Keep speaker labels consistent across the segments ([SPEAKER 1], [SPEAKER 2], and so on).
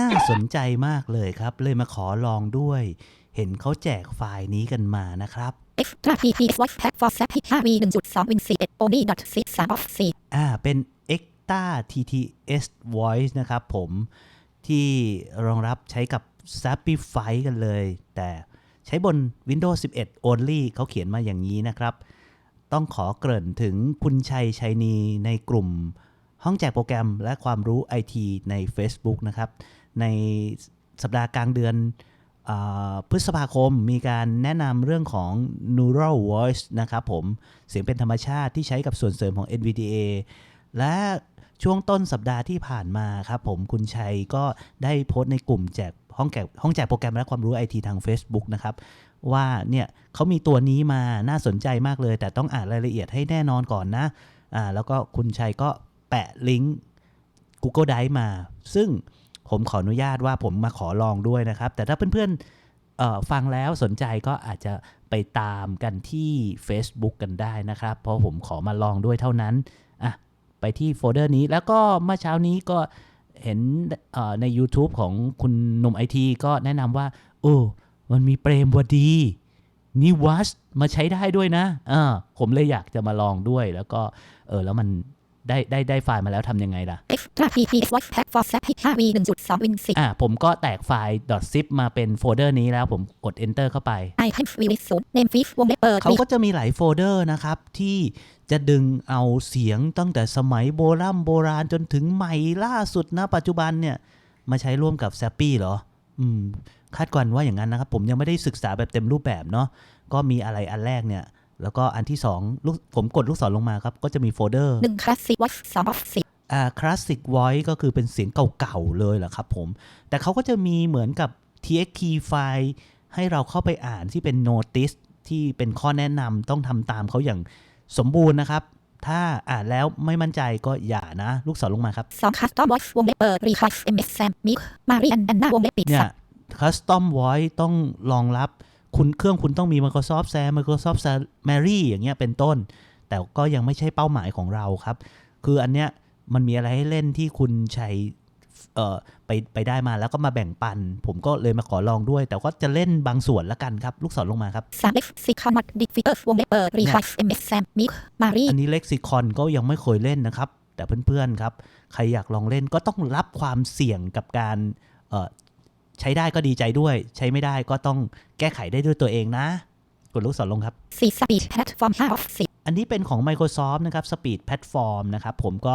[SPEAKER 1] น่าสนใจมากเลยครับ เลยมาขอลองด้วย เห็นเขาแจกไฟล์นี้กันมานะครับ
[SPEAKER 2] Extra PP Voice Pack for SAP 5V 1.2 Win 11 Only dot 6 3 of 4
[SPEAKER 1] อ่า เป็น e c t a TTS Voice นะครับผมที่รองรับใช้กับ Shopify กันเลย แต่ใช้บน Windows 11 Only เขาเขียนมาอย่างนี้นะครับ ต้องขอเกริ่นถึงคุณชัยชัยนีในกลุ่มห้องแจกโปรแกรมและความรู้ IT ใน Facebook นะครับ ในสัปดาห์กลางเดือนอพฤษภาคมมีการแนะนำเรื่องของ Neural Voice นะครับผม เสียงเป็นธรรมชาติที่ใช้กับส่วนเสริมของ NVDA และช่วงต้นสัปดาห์ที่ผ่านมาครับผมคุณชัยก็ได้โพสต์ในกลุ่มแจกห้องแจกห้องแจกโปรแกรมและความรู้ IT ทาง Facebook นะครับ ว่าเนี่ยเขามีตัวนี้มาน่าสนใจมากเลย แต่ต้องอ่านรายละเอียดให้แน่นอนก่อนนะอ่าแล้วก็คุณชัยก็แปะลิงก์ Google Drive มา ซึ่ง ผมขออนุญาตว่าผมมาขอลองด้วยนะครับ แต่ถ้าเพื่อนๆฟังแล้วสนใจก็อาจจะไปตามกันที่ Facebook กันได้นะครับ เพราะผมขอมาลองด้วยเท่านั้นอะไปที่โฟลเดอร์นี้แล้วก็เมื่อเช้านี้ก็เห็นใน YouTube ของคุณหนุ่มไอทีก็แนะนำว่า โอ้ มันมีเปรมวดีนิวัสมาใช้ได้ด้วยนะอ่าผมเลยอยากจะมาลองด้วยแล้วก็ เออ แล้วมัน ได้ได้ได้ไฟล์มาแล้วทำยังไงล่ะ
[SPEAKER 2] Extra PP Voice Pack for SAP 5V 1.2 Win 10
[SPEAKER 1] อ่าผมก็แตกไฟล์ .zip มาเป็นโฟลเดอร์นี้แล้วผมกด enter เข้าไป
[SPEAKER 2] Items v with 0 Name Fish วงเล็บเปิด
[SPEAKER 1] เขาก็จะมีหลายโฟลเดอร์นะครับที่จะดึงเอาเสียงตั้งแต่สมัยโบราณโบราณจนถึงใหม่ล่าสุดนะปัจจุบันเนี่ย มาใช้ร่วมกับ s a p p y เหรอ อืม คาดการณ์ว่าอย่างนั้นนะครับ ผมยังไม่ได้ศึกษาแบบเต็มรูปแบบเนาะก็มีอะไรอันแรกเนี่ย แล้วก็อันที่สองลูกผมกดลูกศรลงมาครับ ก็จะมีโฟลเดอร์
[SPEAKER 2] 1 Classic Voice 2 of 10
[SPEAKER 1] อ่าคลาสสิก voice ก็คือเป็นเสียงเก่าๆเลยแหละครับผม แต่เขาก็จะมีเหมือนกับ txt ไฟล์ให้เราเข้าไปอ่านที่เป็น notice ที่เป็นข้อแนะนำต้องทำตามเขาอย่างสมบูรณ์นะครับ ถ้าอ่านแล้วไม่มั่นใจก็อย่านะ ลูกศรลงมาครับ
[SPEAKER 2] 2 Custom Voice วงเล็บเปิด Request MS Sam Mick Mary and Anna วงเล็บปิด
[SPEAKER 1] เนี่
[SPEAKER 2] สั
[SPEAKER 1] ย
[SPEAKER 2] บ
[SPEAKER 1] custom voice ต้องรองรับ คุณเครื่องคุณต้องมี Microsoft Sam Microsoft Mary อย่างเงี้ยเป็นต้น แต่ก็ยังไม่ใช่เป้าหมายของเราครับ คืออันเนี้ยมันมีอะไรให้เล่นที่คุณใช้เอ่อไปไปได้มาแล้วก็มาแบ่งปัน ผมก็เลยมาขอลองด้วย แต่ก็จะเล่นบางส่วนละกันครับ ลูกศรลงมาครับ
[SPEAKER 2] 3 Lexicon Mod Difficult วงเล็บเปิด Request MS Sam Mick Mary
[SPEAKER 1] อันนี้ Lexicon ก็ยังไม่เคยเล่นนะครับ แต่เพื่อนๆครับ ใครอยากลองเล่นก็ต้องรับความเสี่ยงกับการเอ่อ ใช้ได้ก็ดีใจด้วย ใช้ไม่ได้ก็ต้องแก้ไขได้ด้วยตัวเองนะกดลูกศรลงครับ
[SPEAKER 2] 4 Speed Platform 5 of 10
[SPEAKER 1] อันนี้เป็นของ Microsoft นะครับ Speed Platform นะครับผมก็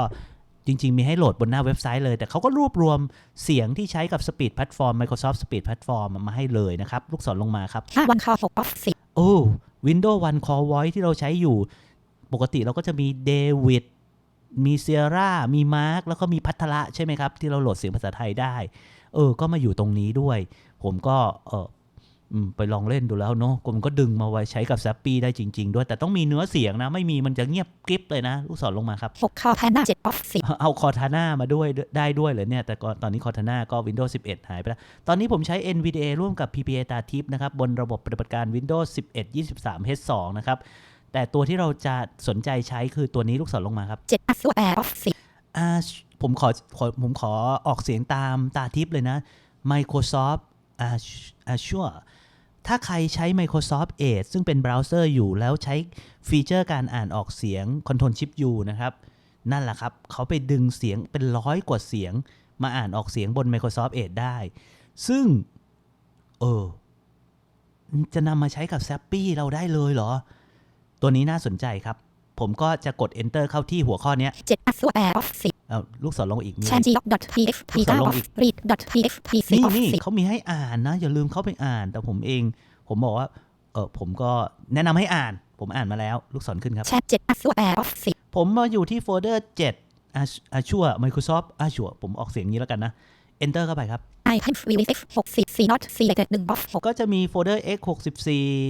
[SPEAKER 1] จริง ๆ มีให้โหลดบนหน้าเว็บไซต์เลย แต่เขาก็รวบรวมเสียงที่ใช้กับ Speed Platform Microsoft Speed Platform มาให้เลยนะครับ ลูกศรลงมาครับ
[SPEAKER 2] 5 One Call 6 of 10
[SPEAKER 1] โอ้ Windows One Call Voice ที่เราใช้อยู่ ปกติเราก็จะมีเดวิดมีเซียร่ามีมาร์คแล้วก็มีพัทระใช่ไหมครับ ที่เราโหลดเสียงภาษาไทยได้ เออ ก็มาอยู่ตรงนี้ด้วย ผมก็เอออืมไปลองเล่นดูแล้วเนาะผมก็ดึงมาไว้ใช้กับ z ซ p ปี้ได้จริง ๆ ด้วย แต่ต้องมีเนื้อเสียงนะ ไม่มีมันจะเงียบกริบเลยนะ ลูกศรลงมาครับ
[SPEAKER 2] 6 Call Panda 7 of 10
[SPEAKER 1] เอาคอ r า a น่ามาด้วยได้ด้วยเหรอเนี่ย แต่ก่อนตอนนี้คอ r า a น่าก็ Windows 11 หายไปแล้ว ตอนนี้ผมใช้ NVDA ร่วมกับ PPA ตาทิปนะครับ บนระบบปฏิบัติการ Windows 11 23 H2 นะครับ แต่ตัวที่เราจะสนใจใช้คือตัวนี้ลูกศรลงมาครับ
[SPEAKER 2] 7 Azure Air of 10
[SPEAKER 1] อ่า ผมขอผมขอออกเสียงตามตาทิปเลยนะ Microsoft Azure ถ้าใครใช้ Microsoft Edge ซึ่งเป็นเบราว์เซอร์อยู่แล้วใช้ฟีเจอร์การอ่านออกเสียง Control Shift U นะครับ นั่นแหละครับ เขาไปดึงเสียงเป็นร้อยกว่าเสียง มาอ่านออกเสียงบน Microsoft Edge ได้ ซึ่ง เออ จะนำมาใช้กับ s a p p y เราได้เลยเหรอ ตัวนี้น่าสนใจครับ ผมก็จะกด Enter เข้าที่หัวข้อเนี้ย
[SPEAKER 2] 7 Azure Air of 10
[SPEAKER 1] เอาลูกศรลงอีกมี
[SPEAKER 2] Changelog.txt
[SPEAKER 1] ขอล
[SPEAKER 2] 9
[SPEAKER 1] ง
[SPEAKER 2] of
[SPEAKER 1] อีก
[SPEAKER 2] Read.txt
[SPEAKER 1] นี่
[SPEAKER 2] 10 of
[SPEAKER 1] นี่
[SPEAKER 2] 10
[SPEAKER 1] เขามีให้อ่านนะ อย่าลืมเข้าไปอ่าน แต่ผมเอง ผมบอกว่า เออผมก็แนะนำให้อ่าน ผมอ่านมาแล้ว ลูกศรขึ้นครับ
[SPEAKER 2] Chat 7 Azure Air of 10
[SPEAKER 1] ผมมาอยู่ที่โฟลเดอร์7 Azure Microsoft Azure ผมออกเสียงนี้แล้วกันนะ Enter เข้าไปครับ
[SPEAKER 2] Items v with X 60 C not selected 1 of 6
[SPEAKER 1] ก็จะมีโฟลเดอร์ x 6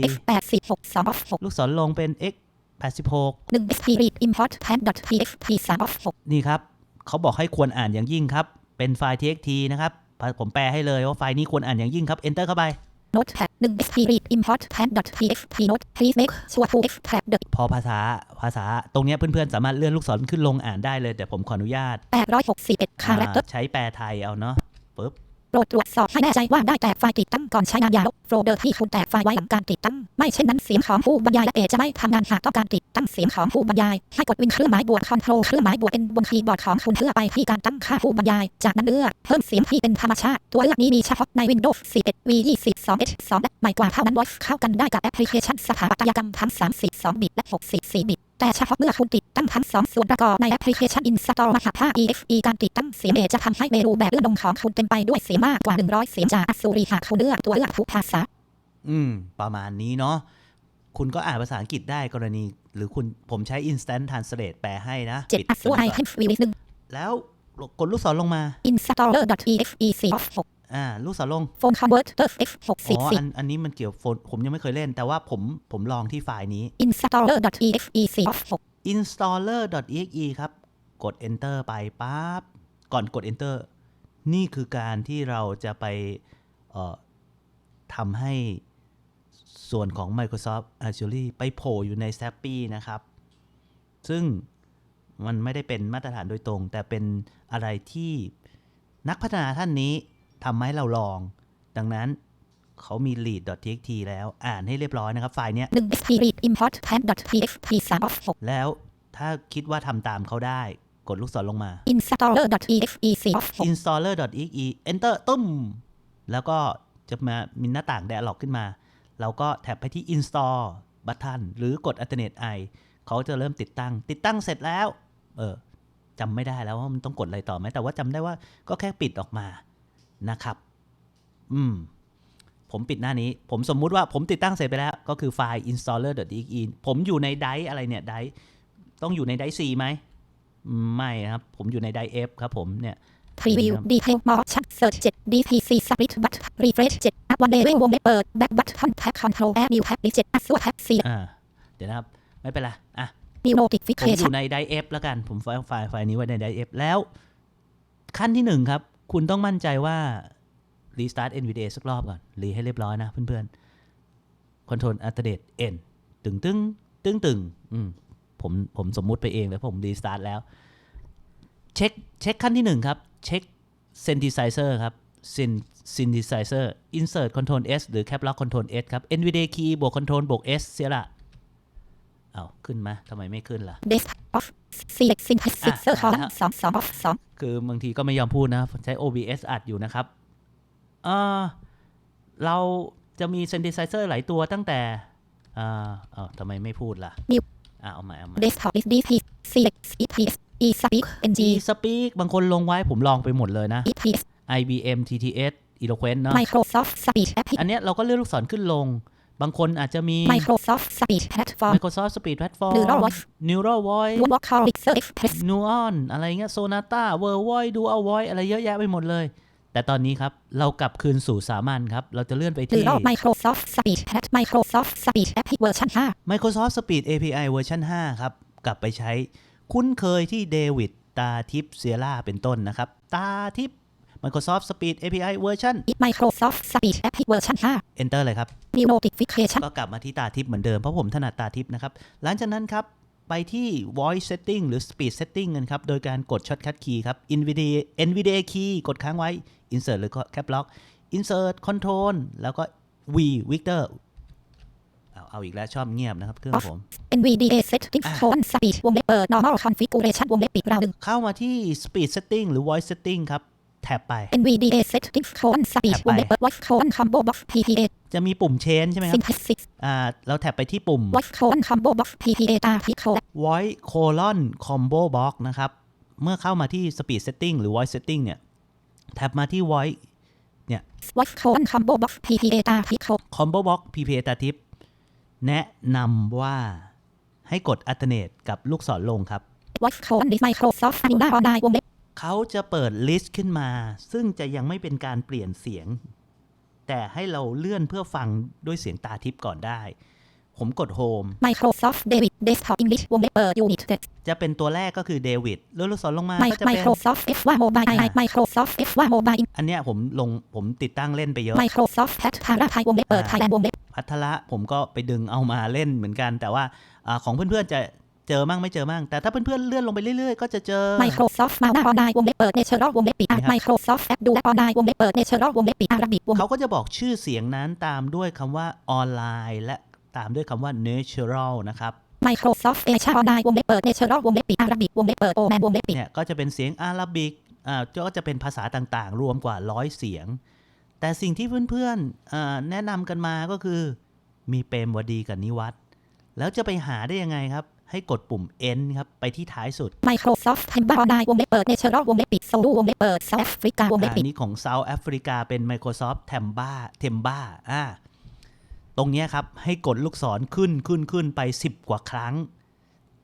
[SPEAKER 2] X 8 4 6 2 of
[SPEAKER 1] 4ลูกศรลงเป็น x 86
[SPEAKER 2] 6 1 SP read import pan.txt 3 of 6
[SPEAKER 1] นี่ครับ เขาบอกให้ควรอ่านอย่างยิ่งครับ เป็นไฟล์ txt นะครับ ผมแปลให้เลยว่าไฟล์นี้ควรอ่านอย่างยิ่งครับ Enter เข้าไป
[SPEAKER 2] Notepad 1 SP read import pan.txt note please make sure to extract the
[SPEAKER 1] พอภาษาภาษาตรงเนี้ยเพื่อนๆ สามารถเลื่อนลูกศรขึ้นลงอ่านได้เลย แต่ผมขออนุญาต
[SPEAKER 2] 861 character
[SPEAKER 1] อ่าใช้แปลไทยเอาเนาะปึ๊บ
[SPEAKER 2] โปรดตรวจสอบให้แน่ใจว่าได้แตกไฟล์ติดตั้งก่อนใช้งานอย่าลบโฟลเดอร์ที่คุณแตกไฟล์ไว้หลังการติดตั้ง ไม่เช่นนั้นเสียงของผู้บรรยายและเอจะไม่ทำงานหากต้องการติดตั้งเสียงของผู้บรรยายให้กดวินเครื่องหมายบวกคอนโทรลเครื่องหมายบวกเป็นบนคีย์บอร์ดของคุณเพื่อไปที่การตั้งค่าผู้บรรยาย จากนั้นเลือกเพิ่มเสียงที่เป็นธรรมชาติ ตัวเลือกนี้มีเฉพาะใน Windows 11 V 22 H 2และใหม่กว่าเท่านั้น Voice เข้ากันได้กับแอปพลิเคชันสถาปัตยกรรมทั้ง32บิตและ64บิต แต่เฉพาะเมื่อคุณติดตั้งทั้งสองส่วนประกอบในแอปพลิเคชัน Install มหาภาค EXE การติดตั้งเสียงเอจะทำให้เมนูแบบเลื่อนลงของคุณเต็มไปด้วยเสียงมากกว่า 100 เสียงจากอสูรีหากคุณเลือกตัวเลือกทุกภาษา
[SPEAKER 1] อืม ประมาณนี้เนาะคุณก็อ่านภาษาอังกฤษได้กรณี หรือคุณผมใช้ instant translate แปลให้นะ
[SPEAKER 2] 7
[SPEAKER 1] ปิด
[SPEAKER 2] อัสู
[SPEAKER 1] ตรง
[SPEAKER 2] ไอ
[SPEAKER 1] นี้ก่อน
[SPEAKER 2] เทมวิลิสหนึ่ง
[SPEAKER 1] แล้วกดลูกศรลงมา
[SPEAKER 2] installer.exe 6
[SPEAKER 1] อ่าลูกศรลง
[SPEAKER 2] phone converter f
[SPEAKER 1] อ๋อ
[SPEAKER 2] 6
[SPEAKER 1] อันอันนี้มันเกี่ยวโฟนผมยังไม่เคยเล่น แต่ว่าผมผมลองที่ไฟล์นี้
[SPEAKER 2] 4 installer.exe 6
[SPEAKER 1] installer.exe ครับ กด enter ไปปั๊บก่อนกด enter นี่คือการที่เราจะไปเอ่อทำให้ส่วนของ Microsoft Azure ไปโผล่อยู่ใน s a p p y นะครับ ซึ่งมันไม่ได้เป็นมาตรฐานโดยตรง แต่เป็นอะไรที่นักพัฒนาท่านนี้ ทำให้เราลอง ดังนั้นเขามี lead.txt แล้วอ่านให้เรียบร้อยนะครับ ไฟล์เนี้ย
[SPEAKER 2] 1 spirit import pen.txt 3 of 6
[SPEAKER 1] แล้วถ้าคิดว่าทำตามเขาได้ กดลูกศรลงมา
[SPEAKER 2] installer.exe 4 of 6
[SPEAKER 1] installer.exe enter ตุ้ม แล้วก็จะมามีหน้าต่าง dialog ขึ้นมา เราก็แท็บไปที่ install button หรือกด alternate i เขาจะเริ่มติดตั้ง ติดตั้งเสร็จแล้ว เออจำไม่ได้แล้วว่ามันต้องกดอะไรต่อไหมแต่ว่าจำได้ว่าก็แค่ปิดออกมา นะครับ อืม ผมปิดหน้านี้ ผมสมมุติว่าผมติดตั้งเสร็จไปแล้ว ก็คือไฟล์ installer.exe ผมอยู่ในไดร์อะไรเนี่ยไดร์ต้องอยู่ในไดร์ C ไหม ไม่นะครับ ผมอยู่ในไดร์ F ครับผมเนี่ย
[SPEAKER 2] preview detail motion search 7 dpc split but refresh 7 up one level วงเล็บเปิด back button pack control add new pack 7 azure pack 4
[SPEAKER 1] อ่าเดี๋ยวนะครับ ไม่เป็นไรอะ
[SPEAKER 2] new
[SPEAKER 1] ผมอ
[SPEAKER 2] notification
[SPEAKER 1] ยู่ในไดร์ F แล้วกัน ผมไฟล์ไฟล์ไฟล์นี้ไว้ในไดร์ F แล้ว ขั้นที่หนึ่งครับ คุณต้องมั่นใจว่า restart NVDA สักรอบก่อน รีให้เรียบร้อยนะเพื่อนๆ Control Alternate N ตึงตึงตึงตึงผมผมสมมุติไปเองแล้วผม restart แล้ว เช็คเช็คขั้นที่หนึ่งครับ เช็ค synthesizer ครับ syn synthesizer insert control S หรือ cap lock control S ครับ NVDA key บวก control บวก S เสียละเอาขึ้นมาทำไมไม่ขึ้นล่ะ
[SPEAKER 2] desktop select synthesizer
[SPEAKER 1] อะ
[SPEAKER 2] column 2 2 of 2
[SPEAKER 1] คือบางทีก็ไม่ยอมพูดนะ ใช้ OBS อัดอยู่นะครับเออเราจะมี synthesizer หลายตัวตั้งแต่อ่าเอ้าทำไมไม่พูดล่ะ
[SPEAKER 2] New
[SPEAKER 1] อะเอาใหม่เอาใหม่
[SPEAKER 2] desktop is dp select eps e speak ng
[SPEAKER 1] G Speak บางคนลงไว้ผมลองไปหมดเลยนะ
[SPEAKER 2] eps
[SPEAKER 1] IBM TTS Eloquent เนาะ
[SPEAKER 2] microsoft speech
[SPEAKER 1] อันเนี้ยเราก็เลือนลูกศรขึ้นลง บางคนอาจจะมี
[SPEAKER 2] microsoft speech platform
[SPEAKER 1] Microsoft Speed Platform
[SPEAKER 2] Neural Voice
[SPEAKER 1] Neural Voice
[SPEAKER 2] Walk Call Pixel Express
[SPEAKER 1] Nuon อะไรเงี้ย Sonata World Voice Dual Voice อะไรเยอะแยะไปหมดเลย แต่ตอนนี้ครับ เรากลับคืนสู่สามัญครับ เราจะเลื่อนไป
[SPEAKER 2] หรือ
[SPEAKER 1] ที่
[SPEAKER 2] รอบ Microsoft Speech App Microsoft Speech App เวอร์ชัน5
[SPEAKER 1] Microsoft Speed API เวอร์ชัน5ครับ กลับไปใช้ คุ้นเคยที่เดวิดตาทิพเซียร่าเป็นต้นนะครับ ตาทิพ Microsoft Speed API เวอร์ชัน
[SPEAKER 2] Microsoft Speech App เวอร์ชัน
[SPEAKER 1] Enter เลยครับ
[SPEAKER 2] 5 New Notification
[SPEAKER 1] ก็กลับมาที่ตาทิพย์เหมือนเดิม เพราะผมถนัดตาทิพย์นะครับ หลังจากนั้นครับ ไปที่ voice setting หรือ speed setting กันครับ โดยการกด shortcut key ครับ NVDA NVDA key กดค้างไว้ insert หรือ cap lock insert control แล้วก็ V Victor เอาเอาอีกแล้วชอบเงียบนะครับเครื่องผม
[SPEAKER 2] NVDA Settings
[SPEAKER 1] อะ
[SPEAKER 2] Colon Speech วงเล็บเปิด Normal Configuration วงเล็บปิดราวหนึ่ง
[SPEAKER 1] เข้ามาที่ speed setting หรือ voice setting ครับ แท็บไป
[SPEAKER 2] NVDA Settings Colon Speech
[SPEAKER 1] แท็บไป
[SPEAKER 2] วงเล็บเปิด Voice Colon Combo Box PPA
[SPEAKER 1] จะมีปุ่ม change ใช่ไหมครับ
[SPEAKER 2] Synthesis
[SPEAKER 1] อ่าเราแท็บไปที่ปุ่ม
[SPEAKER 2] Voice Colon Combo Box PPA Article
[SPEAKER 1] voice colon combo box นะครับ เมื่อเข้ามาที่ speed setting หรือ voice setting เนี่ย แท็บมาที่ voice
[SPEAKER 2] Voice Colon Combo Box PPA Article
[SPEAKER 1] combo box PPA ตาทิปแนะนำว่าให้กด alternate กับลูกศรลงครับ
[SPEAKER 2] Voice Colon This Microsoft Angular Online วงเล็บ
[SPEAKER 1] เขาจะเปิด list ขึ้นมา ซึ่งจะยังไม่เป็นการเปลี่ยนเสียง แต่ให้เราเลื่อนเพื่อฟังด้วยเสียงตาทิปก่อนได้ ผมกด home
[SPEAKER 2] Microsoft David Desktop English วงเล็บเปิด Unit Text
[SPEAKER 1] จะเป็นตัวแรกก็คือเดวิดเลื่อนลูกศรลงมา
[SPEAKER 2] Mi-
[SPEAKER 1] ก็จะเป็น
[SPEAKER 2] Microsoft F ว่า Mobile
[SPEAKER 1] อ่า
[SPEAKER 2] Microsoft F ว่า Mobile
[SPEAKER 1] อันเนี้ยผมลงผมติดตั้งเล่นไปเยอะ
[SPEAKER 2] Microsoft Pat ภาราไทยวงเล็บเปิด
[SPEAKER 1] อ่า
[SPEAKER 2] Thailand วงเล็บ
[SPEAKER 1] พัทละผมก็ไปดึงเอามาเล่นเหมือนกัน แต่ว่าอาของเพื่อนๆจะ เจอมั่งไม่เจอมั่งแต่ถ้าเพื่อนๆเลื่อนลงไปเรื่อยๆ ก็จะเจอ
[SPEAKER 2] Microsoft มาหน้าออนไลน์วงเล็บเปิด Natural วงเล็บปิด
[SPEAKER 1] นี่ครับ
[SPEAKER 2] Microsoft App ดูแลออนไลน์วงเล็บเปิด Natural วงเล็บปิด Arabic วง
[SPEAKER 1] เขาก็จะบอกชื่อเสียงนั้นตามด้วยคำว่าออนไลน์และตามด้วยคำว่า natural นะครับ
[SPEAKER 2] Microsoft Asia ออนไลน์วงเล็บเปิด Natural วงเล็บปิด Arabic วงเล็บเปิด Oman วงเล็บปิด
[SPEAKER 1] เนี่ยก็จะเป็นเสียงอาราบิกอ่าก็จะเป็นภาษาต่างๆ รวมกว่าร้อยเสียง แต่สิ่งที่เพื่อนๆอ่าแนะนำกันมาก็คือ มีเปรมวดีกับนิวัตแล้วจะไปหาได้ยังไงครับ ให้กดปุ่ม N ครับ ไปที่ท้ายสุด
[SPEAKER 2] Microsoft Timber ออนไลน์วงเล็บเปิด Natural วงเล็บปิด Solu วงเล็บเปิด South Africa วงเล็บ
[SPEAKER 1] อั
[SPEAKER 2] ปิด
[SPEAKER 1] นนี้ของ South Africa เป็น Microsoft Tamba Temba อ่าตรงเนี้ยครับ ให้กดลูกศรขึ้นขึ้นขึ้นไป 10 กว่าครั้ง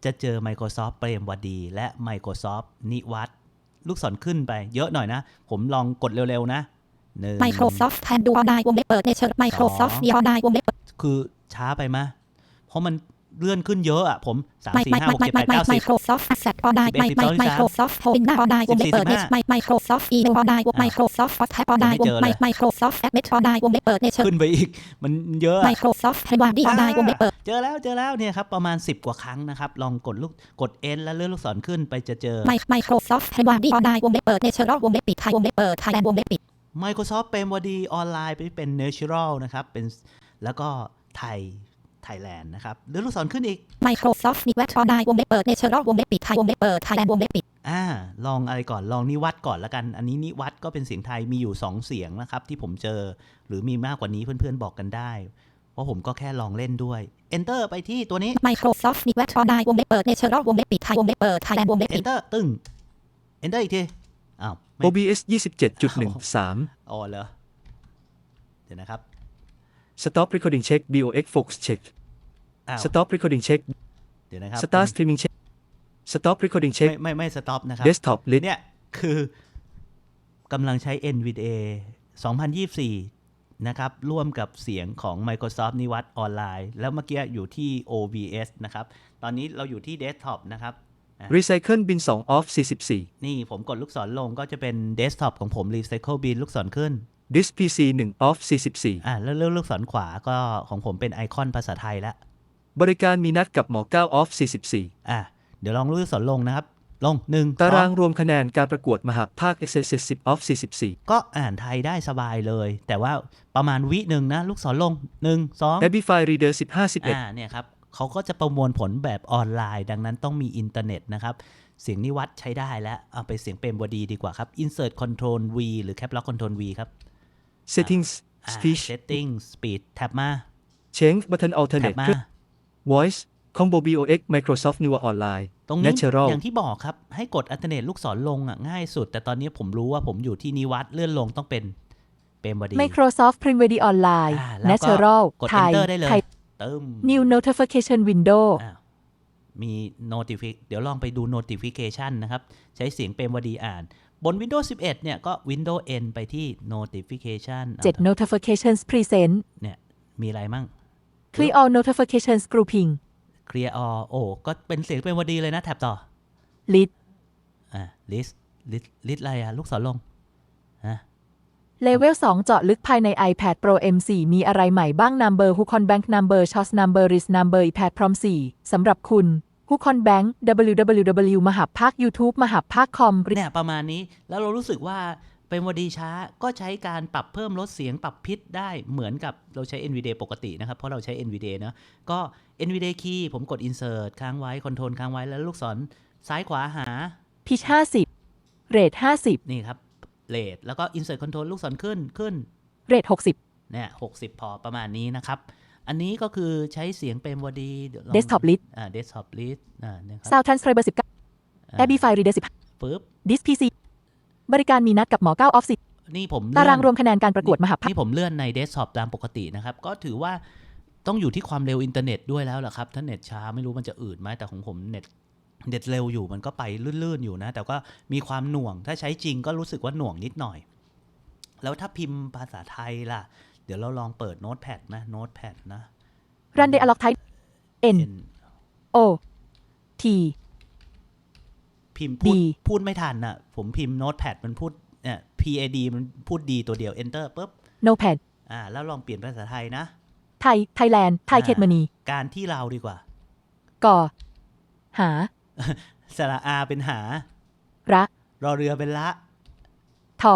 [SPEAKER 1] จะเจอ Microsoft เปรมวดี และ Microsoft นิวัตลูกศรขึ้นไปเยอะหน่อยนะ ผมลองกดเร็วๆนะหนึ่ง
[SPEAKER 2] Microsoft Tandu ออนไลน์วงเล็บเปิด Natural Microsoft
[SPEAKER 1] สอง
[SPEAKER 2] Near ออนไลน์วงเล็บเปิด
[SPEAKER 1] คือช้าไปมะเพราะมัน เลื่อนขึ้นเยอะอะผมสาม
[SPEAKER 2] ไม่
[SPEAKER 1] สี่
[SPEAKER 2] ไม่
[SPEAKER 1] ห้า
[SPEAKER 2] ไม่
[SPEAKER 1] หก
[SPEAKER 2] ไม่
[SPEAKER 1] เจ็ดแป
[SPEAKER 2] ไม่
[SPEAKER 1] ดเก้าสิบ
[SPEAKER 2] Microsoft Asset ออนไลน์ไม่ไม่
[SPEAKER 1] 11
[SPEAKER 2] Microsoft Home หน้าออนไลน์วงเล็บเปิด
[SPEAKER 1] 14
[SPEAKER 2] ไม่ Microsoft Email ออนไลน์วง Microsoft WhatsApp ออนไลน์วง
[SPEAKER 1] ไม่เจอเลย
[SPEAKER 2] ไม่ Microsoft Admit ออนไลน์วงเล็บเปิด Natural
[SPEAKER 1] ขึ้นไปอีก มันเยอะอะ
[SPEAKER 2] Microsoft Hewadi ออนไลน์วงเล็บเปิด
[SPEAKER 1] เจอแล้วเจอแล้วเนี่ยครับประมาณ 10 กว่าครั้งนะครับ ลองกดลูกกด N แล้วเลื่อนลูกศรขึ้นไปจะเจอ
[SPEAKER 2] ไม่ Microsoft Hewadi ออนไลน์วงเล็บเปิด Natural วงเล็บปิดไทยวงเล็บเปิด Thailand วงเล็บปิด
[SPEAKER 1] Microsoft เป็นวดีออนไลน์ไปเป็น Natural นะครับเป็นแล้วก็ไทย ไทยแลนด์นะครับเลื่อนลูกศรขึ้นอีก
[SPEAKER 2] Microsoft n i w e t ออนไลน์วงเล็บเปิด Natural วงเล็บปิดไทยวงเล็บเปิด Thailand วงเล็บปิด
[SPEAKER 1] อ่าลองอะไรก่อนลองนิวัตก่อนละกัน อันนี้นิวัตก็เป็นเสียงไทยมีอยู่ 2 เสียงนะครับ ที่ผมเจอ หรือมีมากกว่านี้เพื่อนๆบอกกันได้เพราะผมก็แค่ลองเล่นด้วย Enter ไปที่ตัวนี้
[SPEAKER 2] Microsoft n i w e t ออนไลน์วงเล็บเปิด Natural วงเล็บปิดไทยวงเล็บเปิด Thailand วงเล็บปิด
[SPEAKER 1] Enter ตึ้ง Enter อีกทีอ้าวไม่
[SPEAKER 3] OBS 27.13
[SPEAKER 1] อ๋อเหรอเดี๋ยวนะครับ
[SPEAKER 3] Stop Recording Check BOX Focus Check
[SPEAKER 1] อ้าว
[SPEAKER 3] Stop Recording Check
[SPEAKER 1] เดี๋ยวนะครับ
[SPEAKER 3] Start Streaming Check Stop Recording
[SPEAKER 1] ไม่
[SPEAKER 3] Check
[SPEAKER 1] ไม่ ไม่ สต็อปนะครับ
[SPEAKER 3] Desktop List
[SPEAKER 1] เนี่ย คือกำลังใช้ NVDA 2024 นะครับ ร่วมกับเสียงของ Microsoft นิวัตออนไลน์ แล้วเมื่อกี้อยู่ที่ OBS นะครับ ตอนนี้เราอยู่ที่ Desktop นะครับ
[SPEAKER 3] Recycle Bin 2 Off 44
[SPEAKER 1] นี่ผมกดลูกศรลงก็จะเป็น Desktop ของผม Recycle Bin ลูกศรขึ้น
[SPEAKER 3] Disk PC 1 Off 44
[SPEAKER 1] อ่าแล้วเลื่อนลูกศรขวาก็ของผมเป็นไอคอนภาษาไทยแล้ว
[SPEAKER 3] บริการมีนัดกับหมอ9 Off 44
[SPEAKER 1] อะเดี๋ยวลองลูกศรลงนะครับ ลงหนึ่ง
[SPEAKER 3] ตาราง
[SPEAKER 1] สอ
[SPEAKER 3] รวมคะแนนการประกวดมหาภาค Excel 10 Off 44
[SPEAKER 1] ก็อ่านไทยได้สบายเลย แต่ว่าประมาณวิหนึ่งนะ ลูกศรลงหนึ่งสอง
[SPEAKER 3] Abify Reader 15
[SPEAKER 1] อ่าเนี่ยครับเขาก็จะประมวลผลแบบออนไลน์ ดังนั้นต้องมีอินเทอร์เน็ตนะครับเสียงนิวัตใช้ได้แล้ว เอาไปเสียงเป็นบดีดีกว่าครับ Insert Control V หรือ Cap Lock Control V ครับ
[SPEAKER 3] 11 Settings
[SPEAKER 1] อ่า
[SPEAKER 3] Speech
[SPEAKER 1] Setting Speed แท็บมา
[SPEAKER 3] Change Button
[SPEAKER 1] แท็บ
[SPEAKER 3] Alternate
[SPEAKER 1] มา
[SPEAKER 3] Voice Combo BOX Microsoft Newer Online
[SPEAKER 1] ตรงนี้
[SPEAKER 3] Natural
[SPEAKER 1] อย่างที่บอกครับ ให้กดอัลเทอร์เนทลูกศรลงอะง่ายสุด แต่ตอนนี้ผมรู้ว่าผมอยู่ที่นิวัตเลื่อนลงต้องเป็นเป็นบดี
[SPEAKER 4] Microsoft Print Video Online
[SPEAKER 1] อ่าแล้วก็
[SPEAKER 4] Natural
[SPEAKER 1] กด
[SPEAKER 4] ไทย
[SPEAKER 1] Enter ได้เลย
[SPEAKER 4] ไทย
[SPEAKER 1] ตึม
[SPEAKER 4] New Notification Window
[SPEAKER 1] อ้าวมี notific เดี๋ยวลองไปดู notification นะครับ ใช้เสียงเป็นวดีอ่าน บน Windows 11 เนี่ยก็ Windows N ไปที่ notification
[SPEAKER 4] 7 Notifications Present
[SPEAKER 1] เนี่ยมีอะไรมั่ง
[SPEAKER 4] Clear All Notifications Grouping
[SPEAKER 1] clear all โอ้ก็เป็นเสียงเป็นวดีเลยนะแท็บต่อ
[SPEAKER 4] List
[SPEAKER 1] อ่า list list list อะไรอะลูกศรลงฮะ
[SPEAKER 4] Level 2 เจาะลึกภายใน iPad Pro M4 มีอะไรใหม่บ้าง Number Hook on Bank Number Shots Number List Number iPad Prom 4สำหรับคุณ Hook on Bank www มหาภาค YouTube มหาภาคคอม
[SPEAKER 1] เนี่ยประมาณนี้แล้วเรารู้สึกว่าเป็นวดีช้าก็ใช้การปรับเพิ่มลดเสียงปรับพิษได้เหมือนกับเราใช้ NVDA ปกตินะครับ เพราะเราใช้ NVDA เนอะก็ NVDA key ผมกด insert ค้างไว้ control ค้างไว้แล้วลูกศรซ้ายขวาหา
[SPEAKER 4] Pitch 50 Rate 50
[SPEAKER 1] นี่ครับเลทแล้วก็ insert control ลูกศรขึ้นขึ้น
[SPEAKER 4] Rate 60
[SPEAKER 1] เนี่ยหกสิบพอประมาณนี้นะครับ อันนี้ก็คือใช้เสียงเป็นวดีเดี๋ยวลอง
[SPEAKER 4] Desktop List
[SPEAKER 1] อ่า desktop list อ่าเนี่ยครับ
[SPEAKER 4] Sound Transcriber 19
[SPEAKER 1] อ่า
[SPEAKER 4] Abify Reader
[SPEAKER 1] ปึ๊บ
[SPEAKER 4] 15 Disk PC บริการมีนัดกับหมอ9 Off
[SPEAKER 1] นี่ผม
[SPEAKER 4] 10
[SPEAKER 1] เลื่อน
[SPEAKER 4] ตารางรวมคะแนนการประกวดมหาภาค
[SPEAKER 1] นี่ผมเลื่อนในเดสก์ท็อปตามปกตินะครับ ก็ถือว่าต้องอยู่ที่ความเร็วอินเทอร์เน็ตด้วยแล้วล่ะครับถ้าเน็ตช้าไม่รู้มันจะอืดไหมแต่ของผมเน็ตเน็ตเร็วอยู่มันก็ไปลื่นๆอยู่นะ แต่ก็มีความหน่วงถ้าใช้จริงก็รู้สึกว่าหน่วงนิดหน่อย แล้วถ้าพิมพ์ภาษาไทยล่ะ เดี๋ยวเราลองเปิดโน้ตแพดนะโน้ตแพดนะ
[SPEAKER 4] Run Dialog Type N
[SPEAKER 1] N
[SPEAKER 4] O T
[SPEAKER 1] พิมพ์พูด
[SPEAKER 4] ดี
[SPEAKER 1] พูดไม่ทันน่ะ ผมพิมพ์โน้ตแพดมันพูดเนี่ย PAD มันพูดดีตัวเดียว Enter ปุ๊บ
[SPEAKER 4] Notepad
[SPEAKER 1] อ่า แล้วลองเปลี่ยนภาษาไทยนะ
[SPEAKER 4] ไทย ไทยแลนด์ ไทย
[SPEAKER 1] อ่า
[SPEAKER 4] เขตมณี
[SPEAKER 1] การที่เราดีกว่า
[SPEAKER 4] ก่อ หา
[SPEAKER 1] สระอาเป็นหา
[SPEAKER 4] ระ
[SPEAKER 1] รอเรือเป็นละ
[SPEAKER 4] ทอ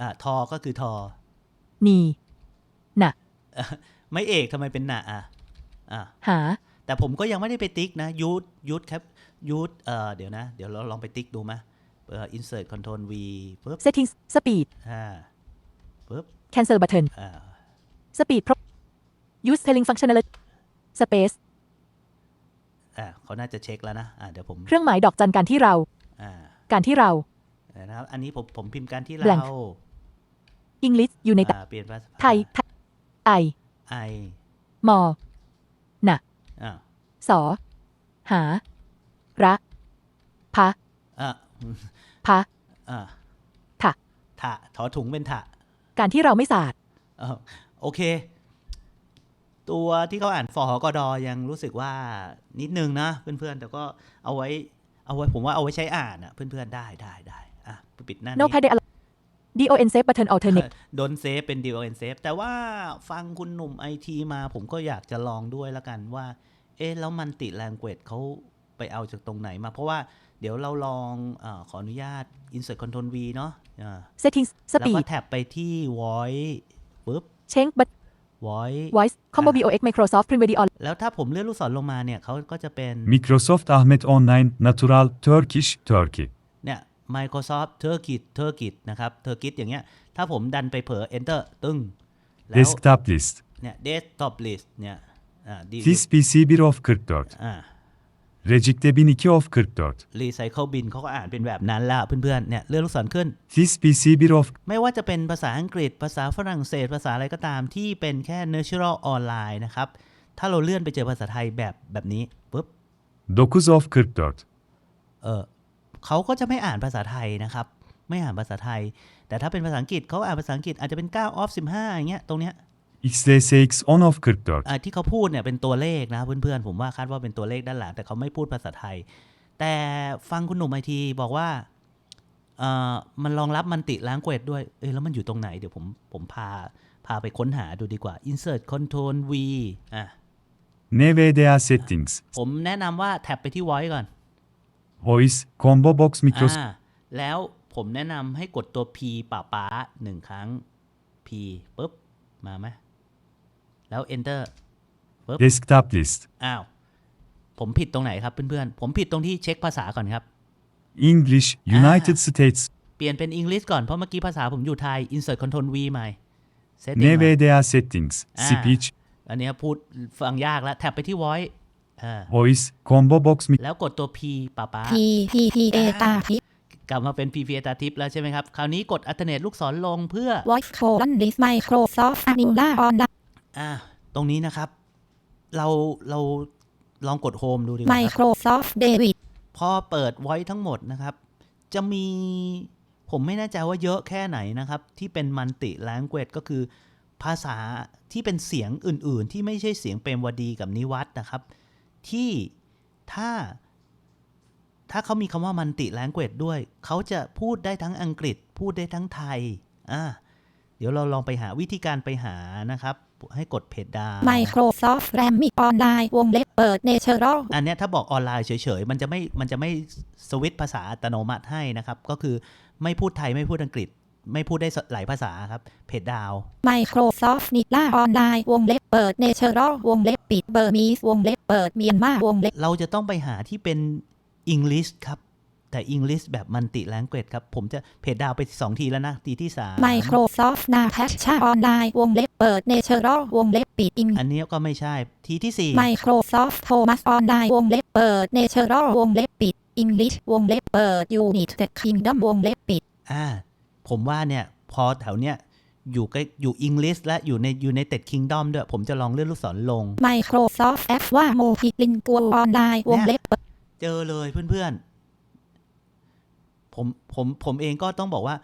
[SPEAKER 1] อ่าทอก็คือทอ
[SPEAKER 4] นี น่ะ
[SPEAKER 1] ไม่เอกทำไมเป็นหนะอะอ่า
[SPEAKER 4] หา
[SPEAKER 1] แต่ผมก็ยังไม่ได้ไปติ๊กนะยูทยูทครับยูทเอ่อเดี๋ยวนะ เดี๋ยวเราลองไปติ๊กดูมะเอ่อ insert control v ปุ๊บ
[SPEAKER 4] settings speed
[SPEAKER 1] อ่าปุ๊บ
[SPEAKER 4] cancel button
[SPEAKER 1] อ่า
[SPEAKER 4] speed pro use spelling functionality space
[SPEAKER 1] อ่าเขาน่าจะเช็คแล้วนะอ่าเดี๋ยวผม
[SPEAKER 4] เครื่องหมายดอกจันการที่เรา
[SPEAKER 1] อ่า
[SPEAKER 4] การที่เรา
[SPEAKER 1] เดี๋ยวนะครับ อันนี้ผมผมพิมพ์การที่
[SPEAKER 4] Blank
[SPEAKER 1] เรา
[SPEAKER 4] English อยู่ในตะ
[SPEAKER 1] อ่าเปลี่ยนภาษา
[SPEAKER 4] ไทยไทย ไอ
[SPEAKER 1] ไอ
[SPEAKER 4] มอน่ะ
[SPEAKER 1] อ่า
[SPEAKER 4] สอ หา ระพะ
[SPEAKER 1] อ่า
[SPEAKER 4] พะ
[SPEAKER 1] อ่า
[SPEAKER 4] ถะ
[SPEAKER 1] ถะถอถุงเป็นถะ
[SPEAKER 4] การที่เราไม่สาด
[SPEAKER 1] เออโอเค ตัวที่เขาอ่านฟอหอกอดอยังรู้สึกว่านิดนึงนะเพื่อนๆ แต่ก็เอาไว้เอาไว้ผมว่าเอาไว้ใช้อ่านอะเพื่อนๆ ได้ได้ได้อะปิดหน้า
[SPEAKER 4] no
[SPEAKER 1] นี้
[SPEAKER 4] pad don save button alternate
[SPEAKER 1] โดนเซฟเป็น d o n save แต่ว่าฟังคุณหนุ่มไอทีมาผมก็อยากจะลองด้วยละกันว่า เอ๊ะ แล้วมันติแลงเก e เขาไปเอาจากตรงไหนมา เพราะว่าเดี๋ยวเราลองอาขออนุญาต insert control v เนาะอ่า
[SPEAKER 4] settings
[SPEAKER 1] แล้วก็
[SPEAKER 4] speed
[SPEAKER 1] แท็บไปที่ voice ปุ๊บ
[SPEAKER 4] change but
[SPEAKER 1] voice
[SPEAKER 4] voice combo box Microsoft Premier on
[SPEAKER 1] แล้วถ้าผมเลื่อนลูกศรลงมาเนี่ยเขาก็จะเป็น
[SPEAKER 5] Microsoft Ahmet Online Natural Turkish Turkey
[SPEAKER 1] เนี่ย Microsoft Turkish Turkish นะครับ Turkish อย่างเงี้ย ถ้าผมดันไปเผลอ enter ตึ้งแล้ว
[SPEAKER 5] Desktop List
[SPEAKER 1] เนี่ย desktop list เนี่ยอ่า D-
[SPEAKER 5] This PC 1 of 44
[SPEAKER 1] อ่า
[SPEAKER 5] Rejik'te 1002 of 44
[SPEAKER 1] Recycle bin เขาก็อ่านเป็นแบบนั้นแล้วเพื่อนๆ เนี่ยเลื่อนลูกศรขึ้น
[SPEAKER 5] This PC 1 of
[SPEAKER 1] ไม่ว่าจะเป็นภาษาอังกฤษ ภาษาฝรั่งเศส ภาษาอะไรก็ตามที่เป็นแค่ natural online นะครับ ถ้าเราเลื่อนไปเจอภาษาไทยแบบแบบนี้ปุ๊บ
[SPEAKER 5] 9 of 44
[SPEAKER 1] เออ เขาก็จะไม่อ่านภาษาไทยนะครับ ไม่อ่านภาษาไทย แต่ถ้าเป็นภาษาอังกฤษเขาอ่านภาษาอังกฤษอาจจะเป็น9 off 15อย่างเงี้ยตรงเนี้ย
[SPEAKER 5] XLSX 10 of 44
[SPEAKER 1] อ่าที่เขาพูดเนี่ยเป็นตัวเลขนะเพื่อนๆ ผมว่าคาดว่าเป็นตัวเลขด้านหลังแต่เขาไม่พูดภาษาไทย แต่ฟังคุณหนุ่มไอทีบอกว่าเอ่อมันรองรับมันติล้างเกวดด้วย เอ้ยแล้วมันอยู่ตรงไหนเดี๋ยวผมผมพาพาไปค้นหาดูดีกว่า insert control v อะ
[SPEAKER 5] NVDA Settings
[SPEAKER 1] ผมแนะนำว่าแท็บไปที่ voice ก่อน
[SPEAKER 5] Voice Combo Box Microsoft
[SPEAKER 1] อ่าแล้วผมแนะนำให้กดตัว P ป่าป้าหนึ่งครั้ง P ปุ๊บ มาไหมแล้ว enter
[SPEAKER 5] Desktop List
[SPEAKER 1] อ้าว ผมผิดตรงไหนครับเพื่อนๆ ผมผิดตรงที่เช็คภาษาก่อนครับ
[SPEAKER 5] English United States
[SPEAKER 1] เปลี่ยนเป็น English ก่อน เพราะเมื่อกี้ภาษาผมอยู่ไทย insert control V ใหม่ setting ใหม่
[SPEAKER 5] NVDA Settings
[SPEAKER 1] อ่า
[SPEAKER 5] Speech
[SPEAKER 1] อันเนี้ยพูดฟังยากแล้วแท็บไปที่ voice อ่า
[SPEAKER 5] Voice Combo Box Mic
[SPEAKER 1] แล้วกดตัว P ป่าป้า
[SPEAKER 2] P P P A ตาทิ
[SPEAKER 1] กลับมาเป็น P P A ตาทิปแล้วใช่ไหมครับ คราวนี้กด alternate ลูกศรลงเพื่อ
[SPEAKER 2] voice colon list Microsoft Anula on
[SPEAKER 1] อ่าตรงนี้นะครับ เราเราลองกด home ดูดีกว่าครับ
[SPEAKER 2] Microsoft David
[SPEAKER 1] พอเปิดไว้ทั้งหมดนะครับ จะมีผมไม่แน่ใจว่าเยอะแค่ไหนนะครับ ที่เป็นมันติ language ก็คือภาษาที่เป็นเสียงอื่น ๆ ที่ไม่ใช่เสียงเปรมวดีกับนิวัตนะครับ ที่ถ้า ถ้าเขามีคำว่ามันติ language ด้วย เขาจะพูดได้ทั้งอังกฤษ พูดได้ทั้งไทยอ่าเดี๋ยวเราลองไปหาวิธีการไปหานะครับ ให้กดเพจดาว
[SPEAKER 2] Microsoft RAM มีออนไลน์วงเล็บเปิด Natural
[SPEAKER 1] อันเนี้ยถ้าบอกออนไลน์เฉยๆ มันจะไม่มันจะไม่สวิตช์ภาษาอัตโนมัติให้นะครับ ก็คือไม่พูดไทยไม่พูดอังกฤษ ไม่พูดได้หลายภาษาครับ เพจดาว
[SPEAKER 2] Microsoft นิล่าออนไลน์วงเล็บเปิด Natural วงเล็บปิดเบอร์มีสวงเล็บเปิดเมียนมาวงเล็บ
[SPEAKER 1] เราจะต้องไปหาที่เป็น English ครับ แต่ English แบบมันติ language ครับ ผมจะเพจดาวไปสองทีแล้วนะ ทีที่สาม
[SPEAKER 2] Microsoft นาแพชชาออนไลน์วงเล็บเปิด Natural วงเล็บปิด
[SPEAKER 1] อันนี้ก็ไม่ใช่ ทีที่สี่
[SPEAKER 2] Microsoft Thomas ออนไลน์วงเล็บเปิด Natural วงเล็บปิด English วงเล็บเปิด United Kingdom วงเล็บปิด
[SPEAKER 1] อ่า ผมว่าเนี่ยพอแถวเนี้ยอยู่ใกล้อยู่ English และอยู่ใน United Kingdom ด้วย ผมจะลองเลื่อนลูกศรลง
[SPEAKER 2] Microsoft F ว่า Multilingual ออนไลน์วงเล็บเปิด
[SPEAKER 1] เจอเลยเพื่อนๆ ผมผมผมเองก็ต้องบอกว่า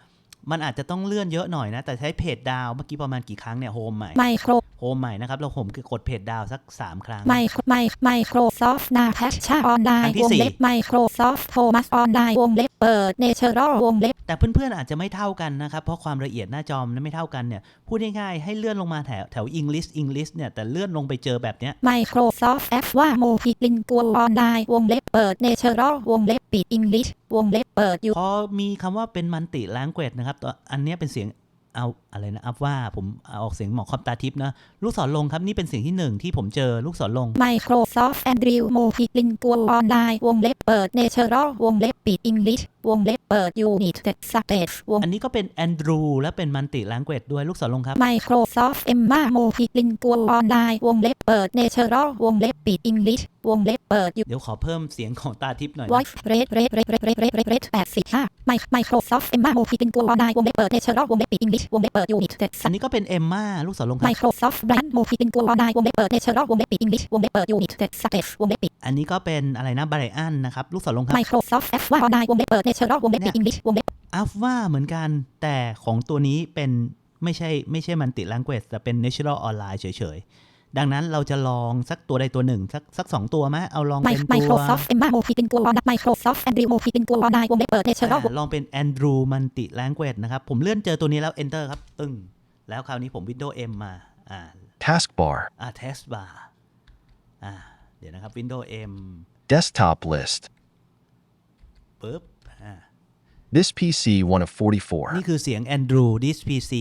[SPEAKER 1] มันอาจจะต้องเลื่อนเยอะหน่อยนะ แต่ใช้เพจดาวเมื่อกี้ประมาณกี่ครั้งเนี่ยโฮมใหม่
[SPEAKER 2] Micro
[SPEAKER 1] โฮมใหม่นะครับแล้วผมกดเพจดาวสัก 3 ครั้ง
[SPEAKER 2] ไมโครไมไมโครซอฟท์นาแพชชาออนไล
[SPEAKER 1] อั
[SPEAKER 2] น์
[SPEAKER 1] นที่
[SPEAKER 2] วง
[SPEAKER 1] สี่
[SPEAKER 2] เล็บไมโครซอฟท์โทมัสออนไลน์วงเล็บเปิดเนเชอรัลวงเล็บ
[SPEAKER 1] แต่เพื่อนๆอาจจะไม่เท่ากันนะครับ เพราะความละเอียดหน้าจอมันไม่เท่ากันเนี่ย พูดง่ายๆให้เลื่อนลงมาแถวแถว English English เนี่ย แต่เลื่อนลงไปเจอแบบเนี้ย
[SPEAKER 2] Microsoft แอปว่าโมพิลินกัวออนไลน์วงเล็บเปิดเนเชอรัลวงเล็บปิดอังกฤษวงเล็บเปิดอยู่
[SPEAKER 1] พอมีคำว่าเป็นมันติล้างเกรดนะครับตัวอันเนี้ยเป็นเสียง เอาอะไรนะอัพว่าผมอาออกเสียงหมอคอมตาทิพย์นะลูกศรลงครับนี่เป็นเสียงที่หนึ่งที่ผมเจอลูกศรลง
[SPEAKER 2] Microsoft Andrew โมพิลินกัวออนไลน์วงเล็บเปิดเนเชอรัลวงเล็บปิด English วงเล็บเปิดยูนิตเต็กสเตทวง
[SPEAKER 1] อันนี้ก็เป็นแอนดรูและเป็นมันติแลงเกตด้วยลูกศรลงครับ
[SPEAKER 2] Microsoft Emma m o p i l i n g u a l Online วงเล็บเปิด Natural วงเล็บปิด English วงเล็บเปิดอยู่
[SPEAKER 1] เดี๋ยวขอเพิ่มเสียงของตาทิพย์หน่อย
[SPEAKER 2] Voice Rate Rate Rate Rate Rate Rate Rate แปดสิบห้า Microsoft Emma m o p i l i n g u a l Online วงเล็บเปิด Natural วงเล็บปิด English วงเล็บเปิดยูนิต Unit
[SPEAKER 1] อันนี้ก็เป็น Emma ลูกศรลงครับ
[SPEAKER 2] Microsoft Brand m o p i l i n g u a l Online วงเล็บเปิด Natural วงเล็บปิด English วงเล็บเปิด Unit วงเล็บปิด
[SPEAKER 1] อันนี้ก็เป็นอะไรนะ Brian นะครับลูกศรลงครับ
[SPEAKER 2] Microsoft F1 Online วงเล็บเปิดเนเชอรัลวงเล็บปิดอังกฤษวงเล็บ
[SPEAKER 1] อัฟว่าเหมือนกันแต่ของตัวนี้เป็นไม่ใช่ไม่ใช่มันติล้างเกรดแต่เป็น Natural Online เฉยๆ ดังนั้นเราจะลองสักตัวใดตัวหนึ่ง สักสักสองตัวไหมเอาลองเป็นตัว
[SPEAKER 2] Microsoft Emma โมพิลินกัวออนไลน์ Microsoft Andrew โมพิลินกัวออนไลน์วงเล็บเปิดเนเชอรัล
[SPEAKER 1] อ่าลองเป็น Andrew มันติล้างเกรดนะครับ ผมเลื่อนเจอตัวนี้แล้ว Enter ครับ ตึ้ง แล้วคราวนี้ผม Windows M มาอ่า
[SPEAKER 6] Taskbar.
[SPEAKER 1] อ่า Test Bar อ่าเดี๋ยวนะครับ Windows M
[SPEAKER 6] Desktop list.
[SPEAKER 1] ปึ๊บอ่า
[SPEAKER 6] This PC one of 44.
[SPEAKER 1] นี่คือเสียง Andrew this PC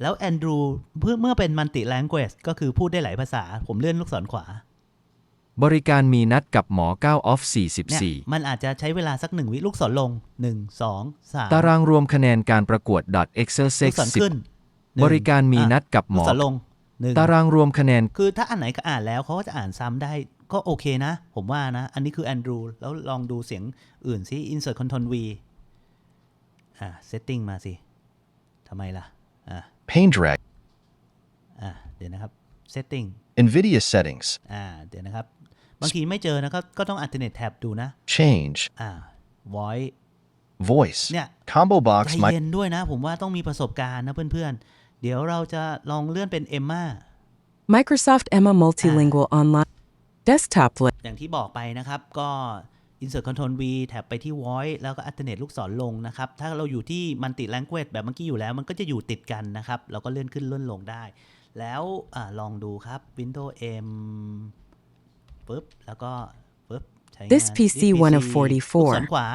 [SPEAKER 1] แล้ว Andrew เพื่อเมื่อเป็นมันติ language ก็คือพูดได้หลายภาษา ผมเลื่อนลูกศรขวา
[SPEAKER 7] บริการมีนัดกับหมอ9 off
[SPEAKER 1] เนี่ย
[SPEAKER 7] 44
[SPEAKER 1] มันอาจจะใช้เวลาสักหนึ่งวิลูกศรลง 1 2 3
[SPEAKER 7] ตารางรวมคะแนนการประกวด .excel
[SPEAKER 1] ลูกศรขึ้น
[SPEAKER 7] 10
[SPEAKER 1] หนึ่ง
[SPEAKER 7] บริการมีนัดกับหม
[SPEAKER 1] ลู
[SPEAKER 7] อ
[SPEAKER 1] กศรลงหนึ่ง
[SPEAKER 7] ตารางรวมคะแนน
[SPEAKER 1] คือถ้าอันไหนก็อ่านแล้วเขาก็จะอ่านซ้ำได้ก็โอเคนะ ผมว่านะ อันนี้คือ Andrew แล้วลองดูเสียงอื่นซิ insert control V อ่า setting มาสิทำไมล่ะอ่า
[SPEAKER 6] Pane drag.
[SPEAKER 1] อ่าเดี๋ยวนะครับ setting
[SPEAKER 6] NVIDIA settings.
[SPEAKER 1] อ่าเดี๋ยวนะครับ บางทีไม่เจอนะก็ก็ต้อง alternate tab ดูนะ
[SPEAKER 6] Change.
[SPEAKER 1] อ่า voice
[SPEAKER 6] Voice.
[SPEAKER 1] เนี่ย
[SPEAKER 6] Combo
[SPEAKER 1] ใจ
[SPEAKER 6] box. My
[SPEAKER 1] เย็นด้วยนะ ผมว่าต้องมีประสบการณ์นะเพื่อนๆ เดี๋ยวเราจะลองเลื่อนเป็น Emma
[SPEAKER 8] Microsoft Emma Multilingual Online Desktop list.
[SPEAKER 1] อย่างที่บอกไปนะครับก็ insert control V แท็บไปที่ voice แล้วก็ alternate ลูกศรลงนะครับ ถ้าเราอยู่ที่ multi language แบบเมื่อกี้อยู่แล้ว มันก็จะอยู่ติดกันนะครับ เราก็เลื่อนขึ้นเลื่อนลงได้ แล้วอาลองดูครับ Windows M ปึ๊บ แล้วก็ปึ๊บ ใช้งาน
[SPEAKER 8] This PC one of 44
[SPEAKER 1] ลูกศรขวา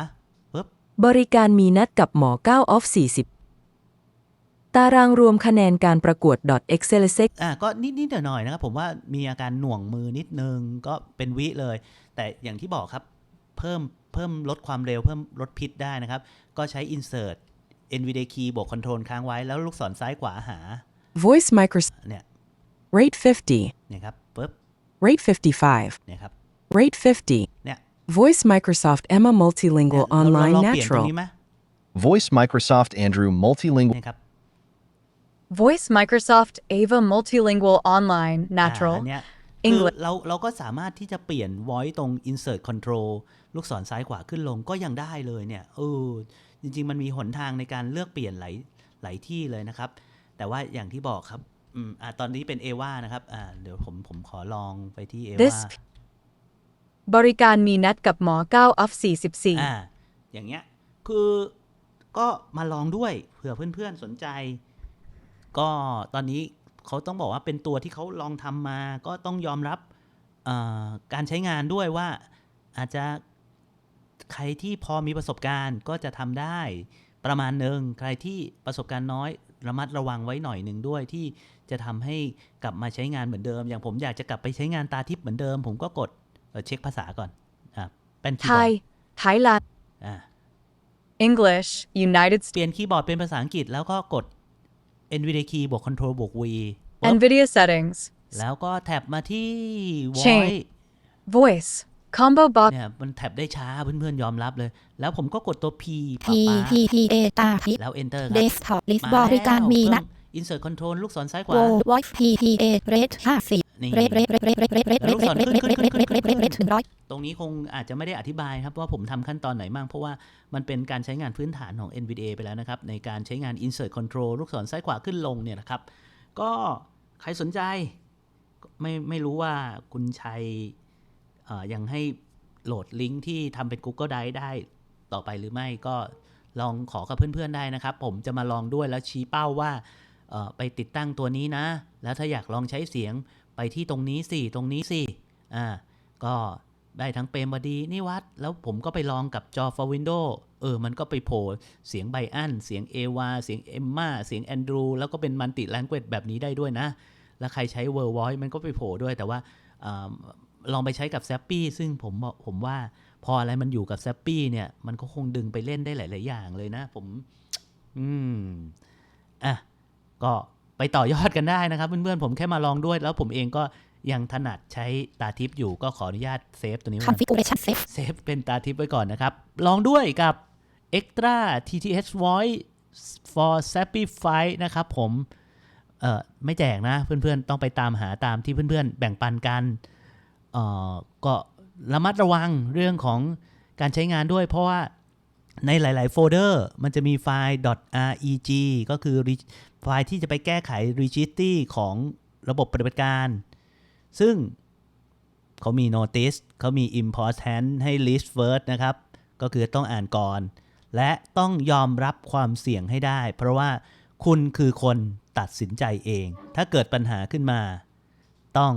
[SPEAKER 1] ปึ๊บ
[SPEAKER 8] บริการมีนัดกับหมอ9 off 40ตารางรวมคะแนนการประกวด .excel
[SPEAKER 1] อะก็นิดนิดหน่อยหน่อยๆนะครับ ผมว่ามีอาการหน่วงมือนิดนึง ก็เป็นวิเลย แต่อย่างที่บอกครับ เพิ่มเพิ่มลดความเร็วเพิ่มลดพิษได้นะครับ ก็ใช้ insert NVDA key บวก control ค้างไว้แล้วลูกศรซ้ายขวาหา
[SPEAKER 8] Voice Microsoft
[SPEAKER 1] เนี่ย
[SPEAKER 8] Rate 50
[SPEAKER 1] เนี่ยครับปึ๊บ
[SPEAKER 8] Rate 55
[SPEAKER 1] เนี่ยครับ
[SPEAKER 8] Rate 50
[SPEAKER 1] เนี่ย
[SPEAKER 8] Voice Microsoft Emma
[SPEAKER 1] เนี่ย
[SPEAKER 8] Multilingual
[SPEAKER 1] เราเรา
[SPEAKER 8] Online
[SPEAKER 1] ลองเปลี่ยนตรง
[SPEAKER 8] Natural
[SPEAKER 1] นี้ไหม
[SPEAKER 6] Voice Microsoft Andrew multilingual.
[SPEAKER 1] เนี่ยครับ
[SPEAKER 9] Voice Microsoft Ava Multilingual Online
[SPEAKER 1] อ่า
[SPEAKER 9] Natural
[SPEAKER 1] อันเนี้ยคือ
[SPEAKER 9] English
[SPEAKER 1] เราเราก็สามารถที่จะเปลี่ยน voice ตรง insert control ลูกศรซ้ายขวาขึ้นลงก็ยังได้เลยเนี่ยเออจริง ๆ มันมีหนทางในการเลือกเปลี่ยนหลายหลายที่เลยนะครับ แต่ว่าอย่างที่บอกครับอืมอ่าตอนนี้เป็นเอวานะครับอ่าเดี๋ยวผมผมขอลองไปที่เอวา
[SPEAKER 9] This บริการมีนัดกับหมอ9 off 44
[SPEAKER 1] อ่าอย่างเงี้ยคือก็มาลองด้วยเผื่อเพื่อนๆสนใจ ก็ตอนนี้ เขาต้องบอกว่าเป็นตัวที่เขาลองทำมา ก็ต้องยอมรับเอ่อการใช้งานด้วยว่าอาจจะใครที่พอมีประสบการณ์ก็จะทำได้ประมาณหนึ่งใครที่ประสบการณ์น้อยระมัดระวังไว้หน่อยหนึ่งด้วยที่จะทำให้กลับมาใช้งานเหมือนเดิม อย่างผมอยากจะกลับไปใช้งานตาทิพย์เหมือนเดิม ผมก็กดเอ่อเช็คภาษาก่อนอะเป็นคีย์บอร์
[SPEAKER 9] Thai
[SPEAKER 1] ด
[SPEAKER 9] Thailand
[SPEAKER 1] อะ
[SPEAKER 9] English United
[SPEAKER 1] เปลี่ยนคีย์บอร์ดเป็นภาษาอังกฤษแล้วก็กด NVDA key บวก Control บวก V ปุ๊บ
[SPEAKER 9] NVIDIA settings
[SPEAKER 1] แล้วก็แท็บมาที่
[SPEAKER 9] Change
[SPEAKER 1] Voice
[SPEAKER 9] Voice Combo box
[SPEAKER 1] เนี่ยมันแท็บได้ช้าเพื่อนๆ ยอมรับเลย แล้วผมก็กดตัว P ปะ
[SPEAKER 2] P
[SPEAKER 1] ปะ
[SPEAKER 2] P P A ตาพิ
[SPEAKER 1] แล้ว Enter ครับ
[SPEAKER 2] Desktop list
[SPEAKER 1] มา
[SPEAKER 2] บริการมีนัด
[SPEAKER 1] เพิ่ Insert Control ลูกศรซ้ายขวา
[SPEAKER 2] Wo Voice P P A Rate 50
[SPEAKER 1] นี่
[SPEAKER 2] Rate Rate Rate Rate Rate Rate Rate Rate Rate Rate Rate Rate Rate Rate Rate Rate ถึงร้อย
[SPEAKER 1] ตรงนี้คงอาจจะไม่ได้อธิบายครับว่าผมทำขั้นตอนไหนบ้างเพราะว่ามันเป็นการใช้งานพื้นฐานของ NVDA ไปแล้วนะครับ ในการใช้งาน Insert Control ลูกศรซ้ายขวาขึ้นลงเนี่ยนะครับ ก็ใครสนใจก็ไม่ไม่รู้ว่าคุณชัยเอ่อยังให้โหลดลิงก์ที่ทำเป็น Google Drive ได้ต่อไปหรือไม่ก็ลองขอกับเพื่อนๆได้นะครับ ผมจะมาลองด้วยแล้วชี้เป้าว่าเอ่อไปติดตั้งตัวนี้นะ แล้วถ้าอยากลองใช้เสียง ไปที่ตรงนี้สิตรงนี้สิอ่าก็ได้ทั้งเปรมบดีนิวัดแล้วผมก็ไปลองกับจอ for Windows เออ มันก็ไปโผล่เสียงไบอันเสียงเอวาเสียงเอมมาเสียงแอนดรูแล้วก็เป็นมัลติแลงเกจแบบนี้ได้ด้วยนะ แล้วใครใช้ Word Voice มันก็ไปโผล่ด้วยแต่ว่าอลองไปใช้กับ z a p p y ซึ่งผมบอกผมว่าพออะไรมันอยู่กับ z a p p y เนี่ย มันก็คงดึงไปเล่นได้หลาย ๆ อย่างเลยนะ ผม อืม อะ ก็ ไปต่อยอดกันได้นะครับ เพื่อนๆผมแค่มาลองด้วย แล้วผมเองก็ยังถนัดใช้ตาทิพย์อยู่ก็ขออนุญาตเซฟตัวนี้ไว้ก่อน
[SPEAKER 2] configuration safe
[SPEAKER 1] เซฟเป็นตาทิพย์ไว้ก่อนนะครับ ลองด้วยกับ Extra TTH Voice for Sappy Fight นะครับผมเอ่อไม่แจกนะเพื่อนๆ ต้องไปตามหาตามที่เพื่อนๆ แบ่งปันกันเอ่อก็ระมัดระวังเรื่องของการใช้งานด้วย เพราะว่า ในหลาย ๆ โฟลเดอร์มันจะมีไฟล์ .reg ก็คือไฟล์ที่จะไปแก้ไข registry ของระบบปฏิบัติการ ซึ่งเขามี notice เขามี important ให้ list first นะครับ ก็คือต้องอ่านก่อน และต้องยอมรับความเสี่ยงให้ได้ เพราะว่าคุณคือคนตัดสินใจเอง ถ้าเกิดปัญหาขึ้นมา ต้อง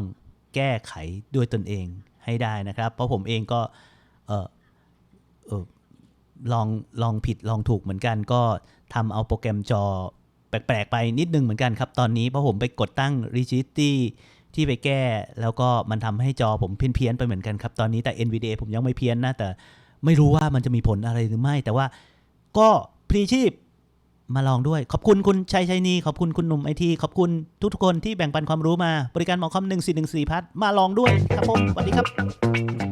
[SPEAKER 1] แก้ไขด้วยตนเองให้ได้นะครับ เพราะผมเองก็เออเออ ลองลองผิดลองถูกเหมือนกัน ก็ทำเอาโปรแกรมจอแปลกๆไปนิดนึงเหมือนกันครับ ตอนนี้เพราะผมไปกดตั้ง registry ที่ไปแก้ แล้วก็มันทำให้จอผมเพี้ยนๆไปเหมือนกันครับ ตอนนี้แต่ NVDA ผมยังไม่เพี้ยนนะ แต่ไม่รู้ว่ามันจะมีผลอะไรหรือไม่ แต่ว่าก็พลีชีพมาลองด้วย ขอบคุณคุณชัยชัยนี ขอบคุณคุณหนุ่มไอที ขอบคุณทุกๆคนที่แบ่งปันความรู้มา บริการหมอคอม1414พัทมาลองด้วยครับผมสวัสดีครับ